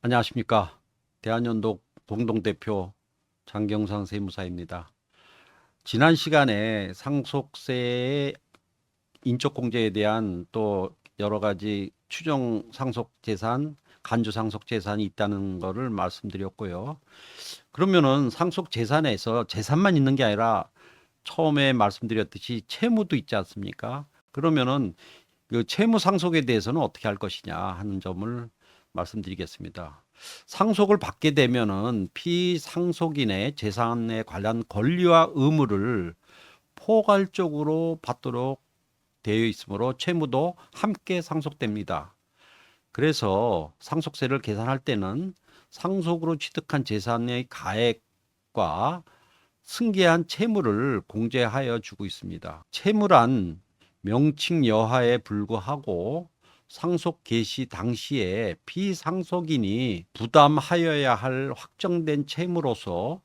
안녕하십니까. 대한연독 공동대표 장경상 세무사입니다. 지난 시간에 상속세의 인적 공제에 대한 또 여러 가지 추정 상속 재산, 간주 상속 재산이 있다는 것을 말씀드렸고요. 그러면은 상속 재산에서 재산만 있는 게 아니라 처음에 말씀드렸듯이 채무도 있지 않습니까? 그러면은 그 채무 상속에 대해서는 어떻게 할 것이냐 하는 점을 말씀드리겠습니다. 상속을 받게 되면은 피상속인의 재산에 관한 권리와 의무를 포괄적으로 받도록 되어 있으므로 채무도 함께 상속됩니다. 그래서 상속세를 계산할 때는 상속으로 취득한 재산의 가액과 승계한 채무를 공제하여 주고 있습니다. 채무란 명칭 여하에 불구하고 상속 개시 당시에 피상속인이 부담하여야 할 확정된 채무로서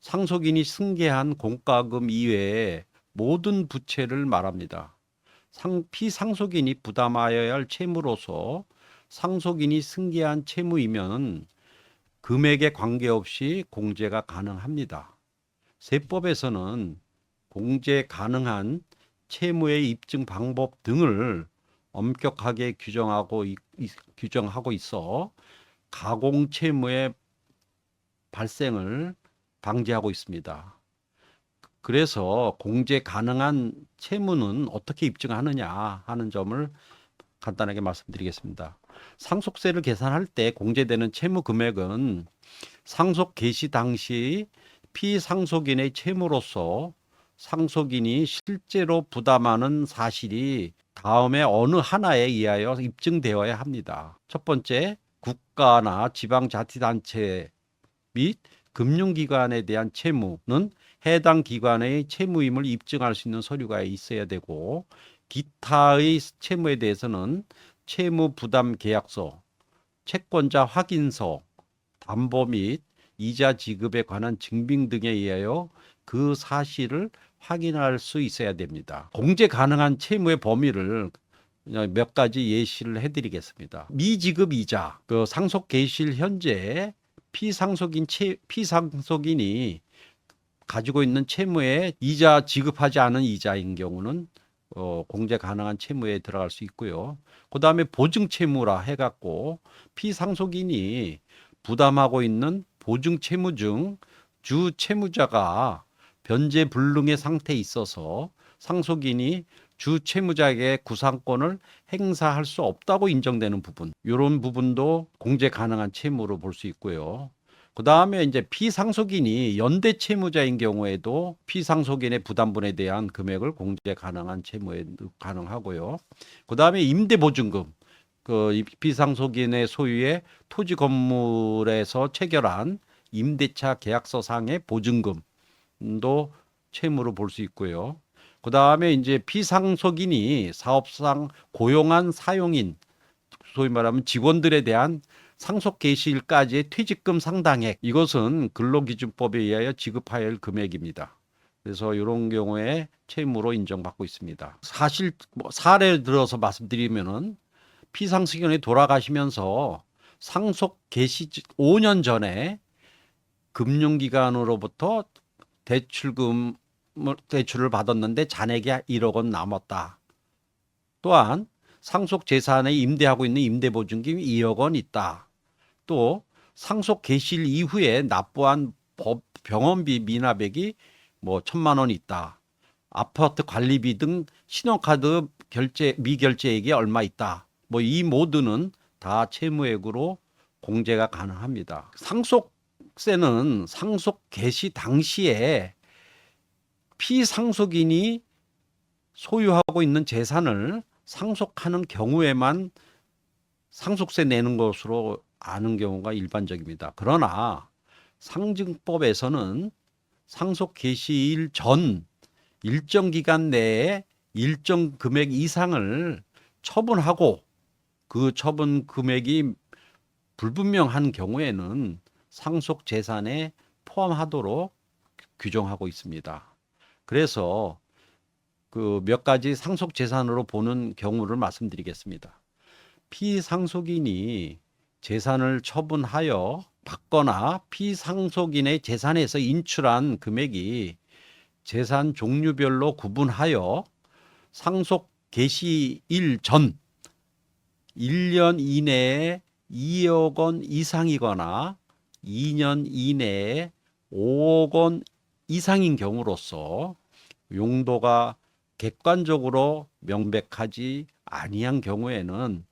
상속인이 승계한 공과금 이외에 모든 부채를 말합니다. 상, 피상속인이 부담하여야 할 채무로서 상속인이 승계한 채무이면 금액에 관계없이 공제가 가능합니다. 세법에서는 공제 가능한 채무의 입증 방법 등을 엄격하게 규정하고 있, 있- 규정하고 있어 가공 채무의 발생을 방지하고 있습니다. 그래서 공제 가능한 채무는 어떻게 입증하느냐 하는 점을 간단하게 말씀드리겠습니다. 상속세를 계산할 때 공제되는 채무 금액은 상속 개시 당시 피상속인의 채무로서 상속인이 실제로 부담하는 사실이 다음에 어느 하나에 의하여 입증되어야 합니다. 첫 번째, 국가나 지방자치단체 및 금융기관에 대한 채무는 해당 기관의 채무임을 입증할 수 있는 서류가 있어야 되고 기타의 채무에 대해서는 채무 부담 계약서, 채권자 확인서, 담보 및 이자 지급에 관한 증빙 등에 의하여 그 사실을 확인할 수 있어야 됩니다. 공제 가능한 채무의 범위를 몇 가지 예시를 해드리겠습니다. 미지급 이자, 그 상속 개시일 현재 피상속인 채, 피상속인이 가지고 있는 채무에 이자 지급하지 않은 이자인 경우는 어, 공제 가능한 채무에 들어갈 수 있고요. 그 다음에 보증 채무라 해갖고 피상속인이 부담하고 있는 보증 채무 중 주 채무자가 변제 불능의 상태에 있어서 상속인이 주 채무자에게 구상권을 행사할 수 없다고 인정되는 부분, 이런 부분도 공제 가능한 채무로 볼 수 있고요. 그 다음에 이제 피상속인이 연대 채무자인 경우에도 피상속인의 부담분에 대한 금액을 공제 가능한 채무에 가능하고요. 그 다음에 임대보증금, 그이 피상속인의 소유의 토지 건물에서 체결한 임대차 계약서상의 보증금 도 채무로 볼 수 있고요. 그 다음에 이제 피상속인이 사업상 고용한 사용인, 소위 말하면 직원들에 대한 상속 개시일까지의 퇴직금 상당액 이것은 근로기준법에 의하여 지급해야 할 금액입니다. 그래서 이런 경우에 채무로 인정받고 있습니다. 사실 뭐 사례 들어서 말씀드리면은 피상속인이 돌아가시면서 상속 개시 5년 전에 금융기관으로부터 대출금 대출을 받았는데 잔액이 1억 원 남았다. 또한 상속 재산에 임대하고 있는 임대보증금이 2억 원 있다. 또 상속 개시일 이후에 납부한 법 병원비 미납액이 뭐 천만 원 있다. 아파트 관리비 등 신용카드 결제 미결제액이 얼마 있다. 뭐 이 모두는 다 채무액으로 공제가 가능합니다. 상속 세는 상속 개시 당시에 피상속인이 소유하고 있는 재산을 상속하는 경우에만 상속세 내는 것으로 아는 경우가 일반적입니다. 그러나 상증법에서는 상속 개시일 전 일정 기간 내에 일정 금액 이상을 처분하고 그 처분 금액이 불분명한 경우에는 상속 재산에 포함하도록 규정하고 있습니다. 그래서 그 몇 가지 상속 재산으로 보는 경우를 말씀드리겠습니다. 피상속인이 재산을 처분하여 받거나 피상속인의 재산에서 인출한 금액이 재산 종류별로 구분하여 상속 개시일 전 1년 이내에 2억 원 이상이거나 2년 이내에 5억 원 이상인 경우로서 용도가 객관적으로 명백하지 아니한 경우에는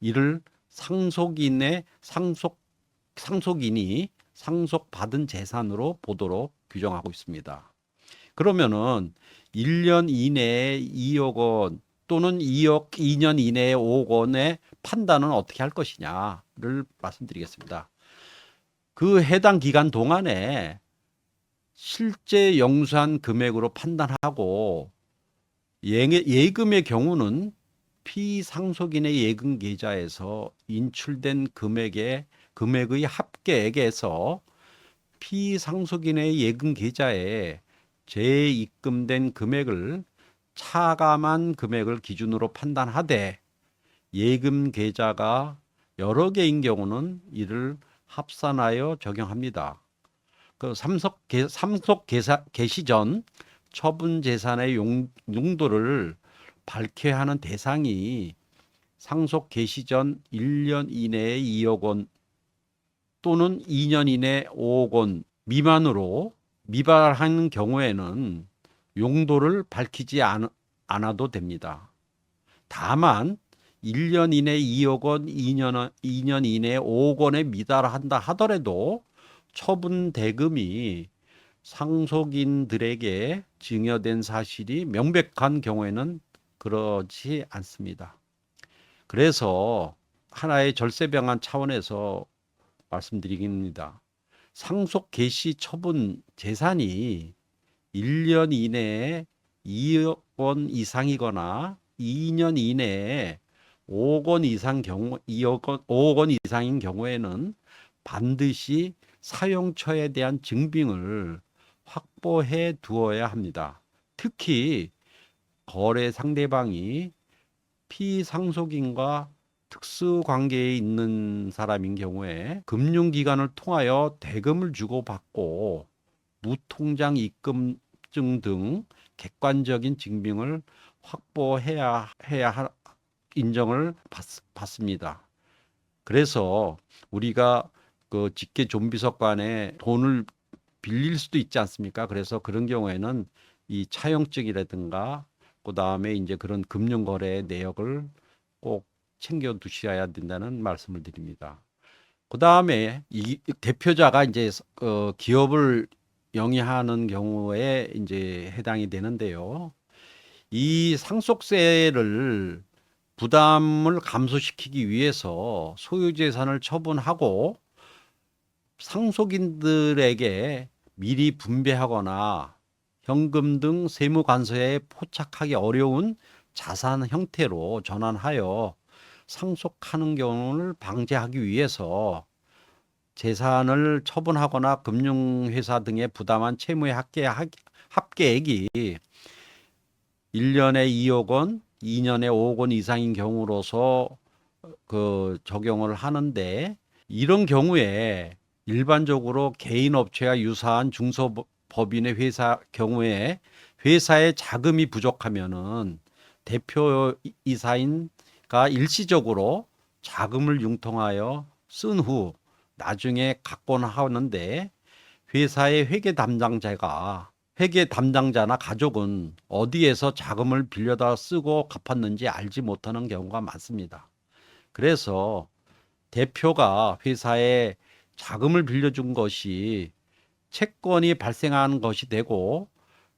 이를 상속인의 상속 상속인이 상속받은 재산으로 보도록 규정하고 있습니다. 그러면은 1년 이내에 2억 원 또는 2억 2년 이내에 5억 원의 판단은 어떻게 할 것이냐를 말씀드리겠습니다. 그 해당 기간 동안에 실제 영수한 금액으로 판단하고 예- 예금의 경우는 피상속인의 예금 계좌에서 인출된 금액의 금액의 합계액에서 피상속인의 예금 계좌에 재입금된 금액을 차감한 금액을 기준으로 판단하되 예금 계좌가 여러 개인 경우는 이를 합산하여 적용합니다. 그 삼속 개, 삼속 계사, 개시 전 처분 재산의 용, 용도를 밝혀야 하는 대상이 상속 개시 전 1년 이내에 2억 원 또는 2년 이내 5억 원 미만으로 미발한 경우에는 용도를 밝히지 않, 않아도 됩니다. 다만 1년 이내 2억 원, 2년, 2년 이내 5억 원에 미달한다 하더라도 처분 대금이 상속인들에게 증여된 사실이 명백한 경우에는 그렇지 않습니다. 그래서 하나의 절세병안 차원에서 말씀드립니다. 상속 개시 처분 재산이 1년 이내에 2억 원 이상이거나 2년 이내에 5억 원 이상 경우 2억 원 5억 원 이상인 경우에는 반드시 사용처에 대한 증빙을 확보해 두어야 합니다. 특히 거래 상대방이 피상속인과 특수 관계에 있는 사람인 경우에 금융기관을 통하여 대금을 주고받고 무통장 입금증 등 객관적인 증빙을 확보해야 해야 하- 인정을 받, 받습니다. 그래서 우리가 그 직계 좀비석관에 돈을 빌릴 수도 있지 않습니까? 그래서 그런 경우에는 이 차용증이라든가 그 다음에 이제 그런 금융거래 내역을 꼭 챙겨 두셔야 된다는 말씀을 드립니다. 그 다음에 이 대표자가 이제 어, 기업을 영위하는 경우에 이제 해당이 되는데요. 이 상속세를 부담을 감소시키기 위해서 소유재산을 처분하고 상속인들에게 미리 분배하거나 현금 등 세무관서에 포착하기 어려운 자산 형태로 전환하여 상속하는 경우를 방지하기 위해서 재산을 처분하거나 금융회사 등에 부담한 채무의 합계, 합계액이 1년에 2억 원, 2년에 5억 원 이상인 경우로서 그 적용을 하는데 이런 경우에 일반적으로 개인 업체와 유사한 중소법인의 회사 경우에 회사의 자금이 부족하면은 대표 이사인가 일시적으로 자금을 융통하여 쓴 후 나중에 갖곤 하는데 회사의 회계 담당자가 회계 담당자나 가족은 어디에서 자금을 빌려다 쓰고 갚았는지 알지 못하는 경우가 많습니다. 그래서 대표가 회사에 자금을 빌려준 것이 채권이 발생한 것이 되고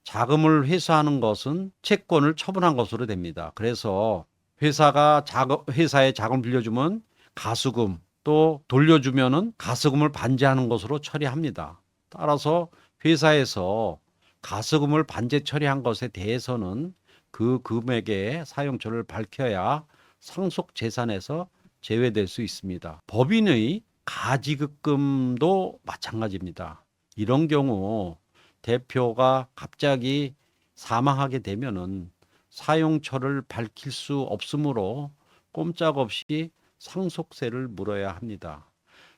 자금을 회수하는 것은 채권을 처분한 것으로 됩니다. 그래서 회사가 자금, 회사에 자금을 빌려주면 가수금 또 돌려주면은 가수금을 반제하는 것으로 처리합니다. 따라서 회사에서 가수금을 반제 처리한 것에 대해서는 그 금액의 사용처를 밝혀야 상속 재산에서 제외될 수 있습니다. 법인의 가지급금도 마찬가지입니다. 이런 경우 대표가 갑자기 사망하게 되면은 사용처를 밝힐 수 없으므로 꼼짝없이 상속세를 물어야 합니다.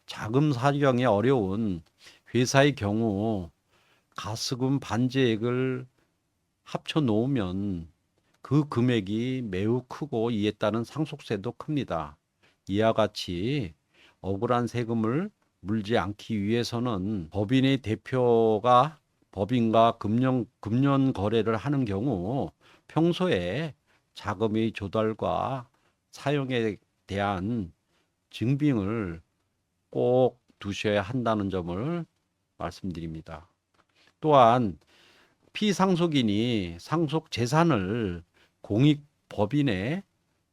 자금 사정이 어려운 회사의 경우 가스금 반제액을 합쳐 놓으면 그 금액이 매우 크고 이에 따른 상속세도 큽니다. 이와 같이 억울한 세금을 물지 않기 위해서는 법인의 대표가 법인과 금년, 금년 거래를 하는 경우 평소에 자금의 조달과 사용에 대한 증빙을 꼭 두셔야 한다는 점을 말씀드립니다. 또한 피상속인이 상속 재산을 공익 법인에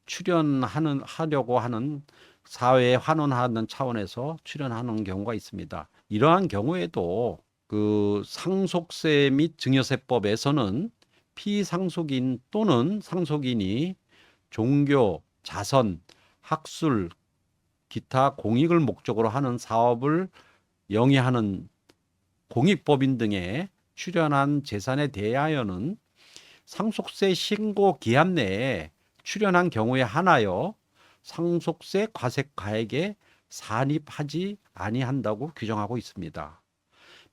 출연하는 하려고 하는 사회에 환원하는 차원에서 출연하는 경우가 있습니다. 이러한 경우에도 그 상속세 및 증여세법에서는 피상속인 또는 상속인이 종교, 자선, 학술, 기타 공익을 목적으로 하는 사업을 영위하는 공익법인 등에 출연한 재산에 대하여는 상속세 신고 기한 내에 출연한 경우에 한하여 상속세 과세 가액에 산입하지 아니한다고 규정하고 있습니다.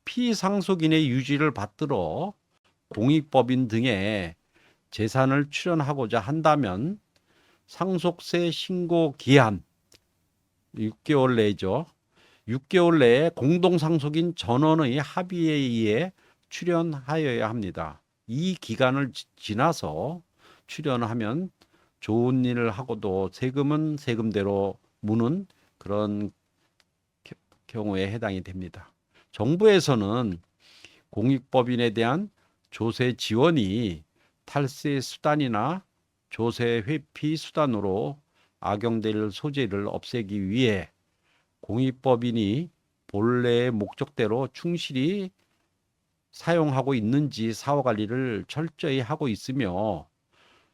피상속인의 유지를 받들어 공익법인 등에 재산을 출연하고자 한다면 상속세 신고 기한 6개월 내죠. 6개월 내에 공동상속인 전원의 합의에 의해 출연하여야 합니다. 이 기간을 지- 지나서 출연하면 좋은 일을 하고도 세금은 세금대로 무는 그런 겨- 경우에 해당이 됩니다. 정부에서는 공익법인에 대한 조세 지원이 탈세 수단이나 조세 회피 수단으로 악용될 소재를 없애기 위해 공익법인이 본래의 목적대로 충실히 사용하고 있는지 사후 관리를 철저히 하고 있으며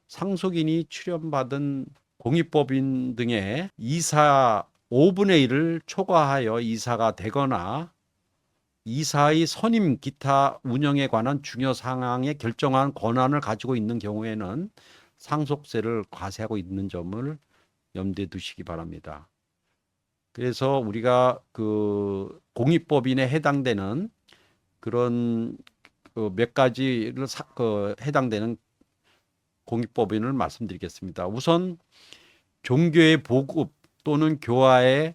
상속인이 출연받은 공익법인 등의 이사 5분의 1을 초과하여 이사가 되거나 이사의 선임 기타 운영에 관한 중요 상황에 결정한 권한을 가지고 있는 경우에는 상속세를 과세하고 있는 점을 염두에 두시기 바랍니다. 그래서 우리가 그 공익법인에 해당되는 그런 그 몇 가지를 사, 그 해당되는 공익법인을 말씀드리겠습니다. 우선 종교의 보급 또는 교화에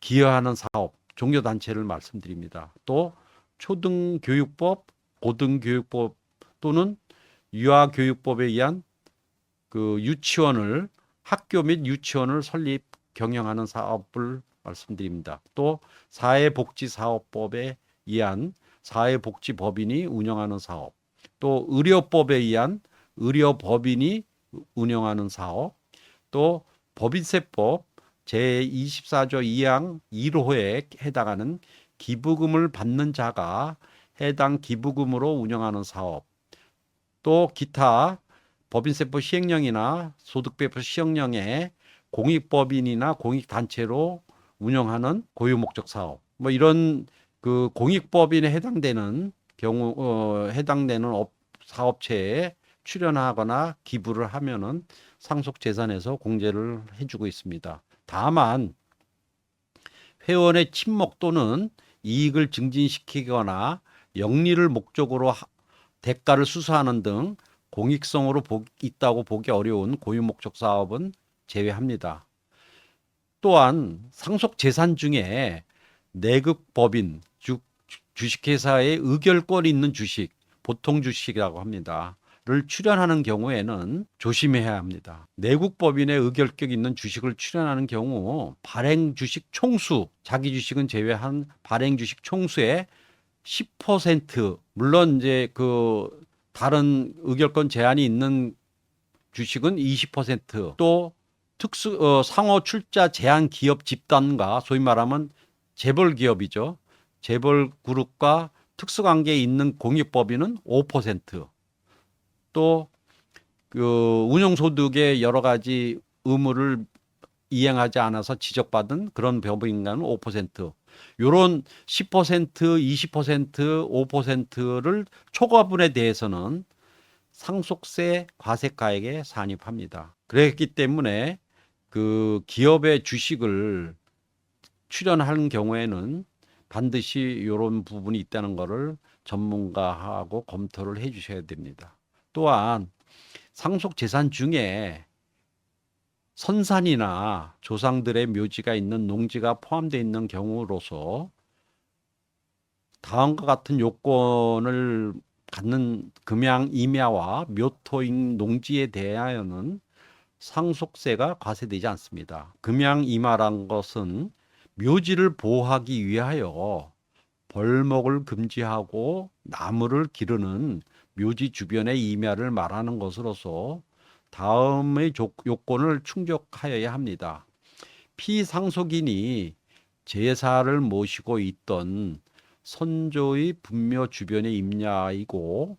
기여하는 사업, 종교 단체를 말씀드립니다. 또 초등교육법, 고등교육법 또는 유아교육법에 의한 그 유치원을 학교 및 유치원을 설립 경영하는 사업을 말씀드립니다. 또 사회복지사업법에 의한 사회복지법인이 운영하는 사업, 또 의료법에 의한 의료법인이 운영하는 사업, 또 법인세법 제24조 2항 1호에 해당하는 기부금을 받는 자가 해당 기부금으로 운영하는 사업, 또 기타 법인세법 시행령이나 소득세법 시행령에 공익법인이나 공익단체로 운영하는 고유 목적 사업, 뭐 이런 그 공익법인에 해당되는 경우 어, 해당되는 업, 사업체에 출연하거나 기부를 하면은 상속 재산에서 공제를 해주고 있습니다. 다만 회원의 친목 또는 이익을 증진시키거나 영리를 목적으로 하- 대가를 수수하는 등 공익성으로 보, 있다고 보기 어려운 고유 목적 사업은 제외합니다. 또한 상속 재산 중에 내급 법인, 즉 주식회사의 의결권이 있는 주식, 보통 주식이라고 합니다. 를 출연하는 경우에는 조심해야 합니다. 내국 법인의 의결격 있는 주식을 출연하는 경우 발행 주식 총수, 자기 주식은 제외한 발행 주식 총수의 10% 물론 이제 그 다른 의결권 제한이 있는 주식은 20%또 특수 어, 상호 출자 제한 기업 집단과 소위 말하면 재벌 기업이죠. 재벌 그룹과 특수관계에 있는 공익법인은 5%. 또 그 운영소득의 여러 가지 의무를 이행하지 않아서 지적받은 그런 법인과는 5%. 요런 10%, 20%, 5%를 초과분에 대해서는 상속세 과세가액에 산입합니다. 그랬기 때문에 그 기업의 주식을 출연하는 경우에는 반드시 이런 부분이 있다는 것을 전문가하고 검토를 해 주셔야 됩니다. 또한 상속 재산 중에 선산이나 조상들의 묘지가 있는 농지가 포함되어 있는 경우로서 다음과 같은 요건을 갖는 금양 임야와 묘토인 농지에 대하여는 상속세가 과세되지 않습니다. 금양 임야란 것은 묘지를 보호하기 위하여 벌목을 금지하고 나무를 기르는 묘지 주변의 임야를 말하는 것으로서 다음의 조- 요건을 충족하여야 합니다. 피상속인이 제사를 모시고 있던 선조의 분묘 주변의 임야이고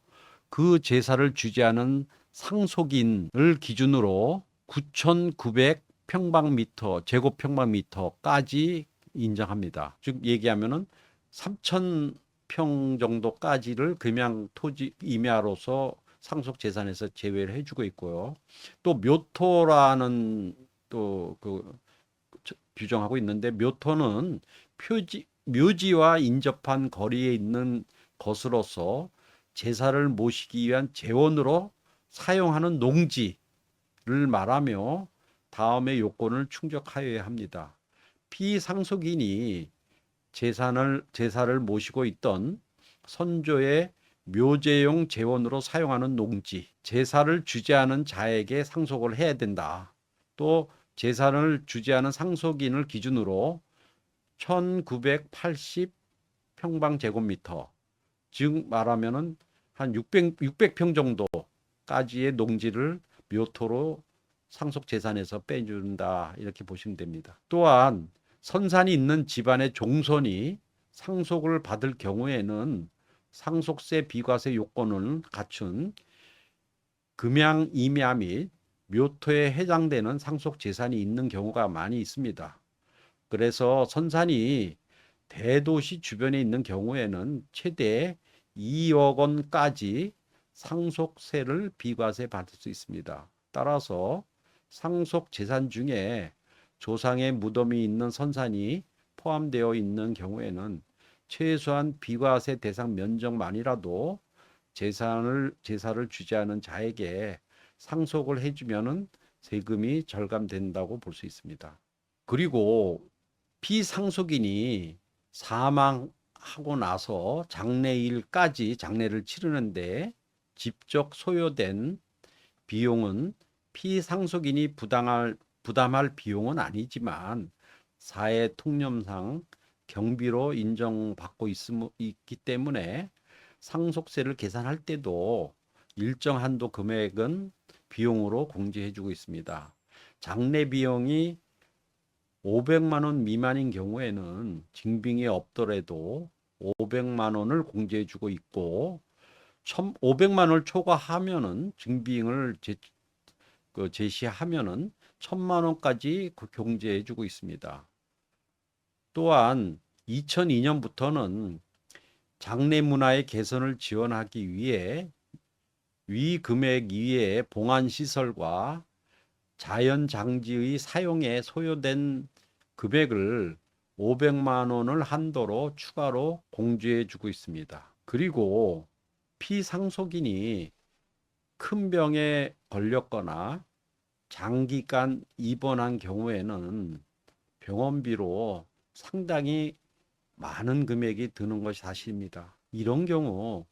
그 제사를 주재하는 상속인을 기준으로 9,900 평방미터 제곱 평방미터까지 인정합니다. 즉 얘기하면은 3,000평 정도까지를 금양 토지 임야로서 상속 재산에서 제외를 해주고 있고요. 또 묘토라는 또 그 규정하고 있는데 묘토는 표지 묘지와 인접한 거리에 있는 것으로서 제사를 모시기 위한 재원으로 사용하는 농지를 말하며 다음의 요건을 충족하여야 합니다. 피상속인이 재산을 제사를 모시고 있던 선조의 묘제용 재원으로 사용하는 농지, 제사를 주재하는 자에게 상속을 해야 된다. 또 제사를 주재하는 상속인을 기준으로 1980 평방 제곱미터, 즉 말하면은 한 600, 600평 정도까지의 농지를 묘토로 상속 재산에서 빼준다 이렇게 보시면 됩니다. 또한 선산이 있는 집안의 종손이 상속을 받을 경우에는 상속세 비과세 요건을 갖춘 금양 임야 및 묘토에 해당되는 상속 재산이 있는 경우가 많이 있습니다. 그래서 선산이 대도시 주변에 있는 경우에는 최대 2억 원까지 상속세를 비과세 받을 수 있습니다. 따라서 상속 재산 중에 조상의 무덤이 있는 선산이 포함되어 있는 경우에는 최소한 비과세 대상 면적만이라도 재산을 제사를 주재하는 자에게 상속을 해주면은 세금이 절감된다고 볼 수 있습니다. 그리고 피상속인이 사망하고 나서 장례일까지 장례를 치르는데 직접 소요된 비용은 피상속인이 부당할 부담할 비용은 아니지만 사회 통념상 경비로 인정받고 있음, 있기 때문에 상속세를 계산할 때도 일정 한도 금액은 비용으로 공제해 주고 있습니다. 장례 비용이 500만 원 미만인 경우에는 징빙이 없더라도 500만 원을 공제해 주고 있고 500만 원을 초과하면은 증빙을 제, 그 제시하면은 1000만 원까지 그 공제해 주고 있습니다. 또한 2002년부터는 장례 문화의 개선을 지원하기 위해 위 금액 이외의 봉안 시설과 자연 장지의 사용에 소요된 금액을 500만 원을 한도로 추가로 공제해 주고 있습니다. 그리고 피상속인이 큰 병에 걸렸거나 장기간 입원한 경우에는 병원비로 상당히 많은 금액이 드는 것이 사실입니다. 이런 경우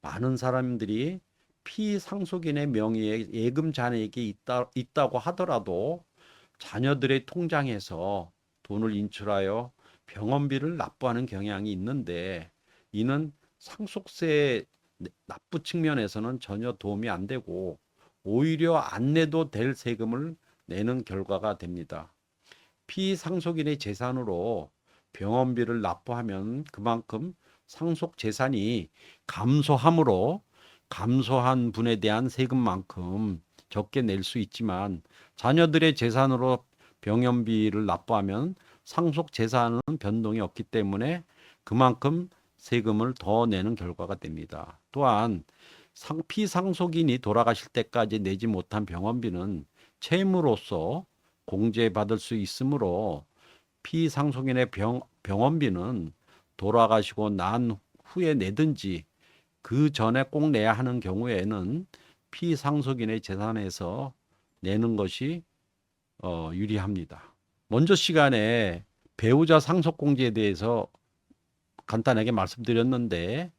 많은 사람들이 피상속인의 명의의 예금 잔액이 있다, 있다고 하더라도 자녀들의 통장에서 돈을 인출하여 병원비를 납부하는 경향이 있는데 이는 상속세 납부 측면에서는 전혀 도움이 안 되고 오히려 안 내도 될 세금을 내는 결과가 됩니다. 피상속인의 재산으로 병원비를 납부하면 그만큼 상속 재산이 감소함으로 감소한 분에 대한 세금만큼 적게 낼 수 있지만 자녀들의 재산으로 병원비를 납부하면 상속 재산은 변동이 없기 때문에 그만큼 세금을 더 내는 결과가 됩니다. 또한 상, 피상속인이 돌아가실 때까지 내지 못한 병원비는 채무로서 공제받을 수 있으므로 피상속인의 병, 병원비는 돌아가시고 난 후에 내든지 그 전에 꼭 내야 하는 경우에는 피상속인의 재산에서 내는 것이 어, 유리합니다. 먼저 시간에 배우자 상속공제에 대해서 간단하게 말씀드렸는데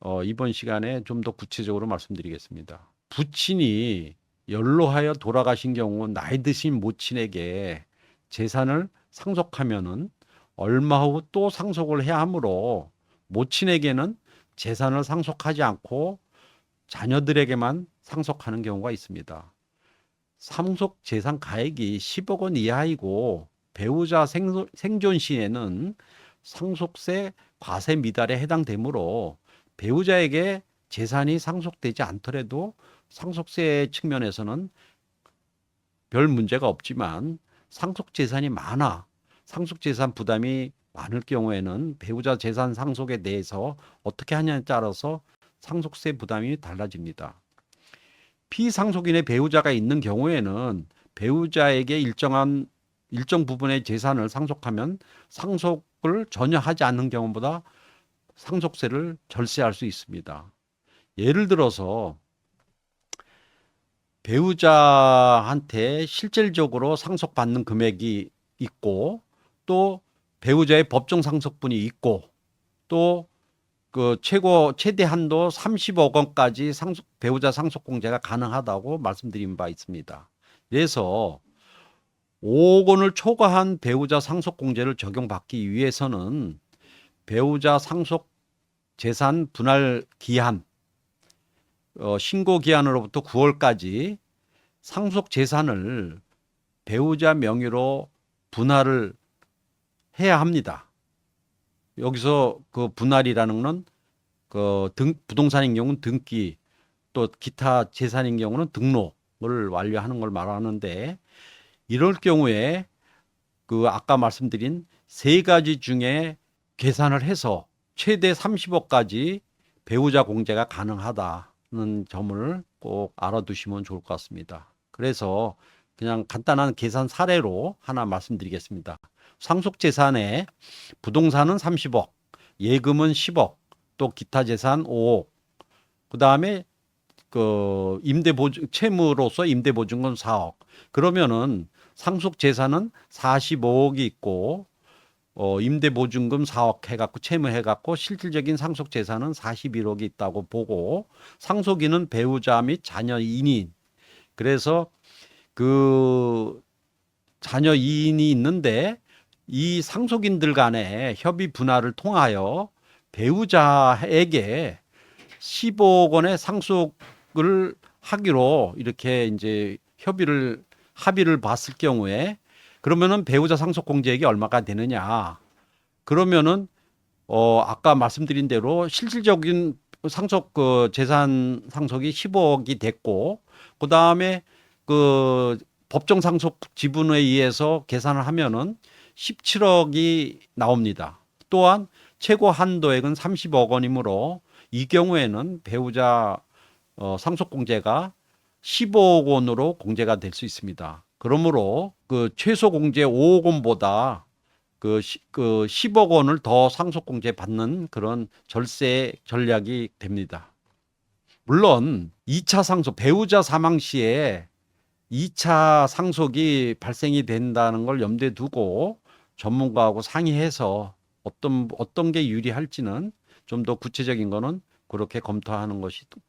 어, 이번 시간에 좀 더 구체적으로 말씀드리겠습니다. 부친이 연로하여 돌아가신 경우 나이 드신 모친에게 재산을 상속하면은 얼마 후 또 상속을 해야 하므로 모친에게는 재산을 상속하지 않고 자녀들에게만 상속하는 경우가 있습니다. 상속 재산 가액이 10억 원 이하이고 배우자 생존 시에는 상속세 과세 미달에 해당되므로 배우자에게 재산이 상속되지 않더라도 상속세 측면에서는 별 문제가 없지만 상속 재산이 많아 상속 재산 부담이 많을 경우에는 배우자 재산 상속에 대해서 어떻게 하냐에 따라서 상속세 부담이 달라집니다. 피상속인의 배우자가 있는 경우에는 배우자에게 일정한 일정 부분의 재산을 상속하면 상속을 전혀 하지 않는 경우보다 상속세를 절세할 수 있습니다. 예를 들어서 배우자한테 실질적으로 상속받는 금액이 있고 또 배우자의 법정 상속분이 있고 또 그 최고 최대 한도 30억 원까지 상속 배우자 상속 공제가 가능하다고 말씀드린 바 있습니다. 그래서 5억 원을 초과한 배우자 상속 공제를 적용받기 위해서는 배우자 상속 재산 분할 기한 어, 신고 기한으로부터 9월까지 상속 재산을 배우자 명의로 분할을 해야 합니다. 여기서 그 분할이라는 건그 등, 부동산인 경우는 등기 또 기타 재산인 경우는 등록을 완료하는 걸 말하는데 이럴 경우에 그 아까 말씀드린 세 가지 중에 계산을 해서 최대 30억까지 배우자 공제가 가능하다는 점을 꼭 알아두시면 좋을 것 같습니다. 그래서 그냥 간단한 계산 사례로 하나 말씀드리겠습니다. 상속 재산에 부동산은 30억, 예금은 10억, 또 기타 재산 5억. 그다음에 그 임대 보증 채무로서 임대 보증금 4억. 그러면은 상속 재산은 45억이 있고 어 임대 보증금 4억 해 갖고 채무해 갖고 실질적인 상속 재산은 41억이 있다고 보고 상속인은 배우자 및 자녀 2인. 그래서 그 자녀 2인이 있는데 이 상속인들 간의 협의 분할을 통하여 배우자에게 15억 원의 상속을 하기로 이렇게 이제 협의를 합의를 봤을 경우에 그러면은 배우자 상속 공제액이 얼마가 되느냐? 그러면은 어 아까 말씀드린 대로 실질적인 상속 그 재산 상속이 15억이 됐고 그다음에 그 법정 상속 지분에 의해서 계산을 하면은 17억이 나옵니다. 또한 최고 한도액은 30억 원이므로 이 경우에는 배우자 어, 상속 공제가 15억 원으로 공제가 될 수 있습니다. 그러므로 그 최소 공제 5억 원보다 그, 시, 그 10억 원을 더 상속 공제 받는 그런 절세 전략이 됩니다. 물론 2차 상속 배우자 사망 시에 2차 상속이 발생이 된다는 걸 염두에 두고 전문가하고 상의해서 어떤 어떤 게 유리할지는 좀 더 구체적인 거는 그렇게 검토하는 것이 또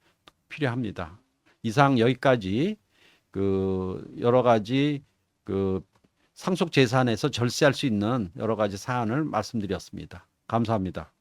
필요합니다. 이상 여기까지 그 여러 가지 그 상속 재산에서 절세할 수 있는 여러 가지 사안을 말씀드렸습니다. 감사합니다.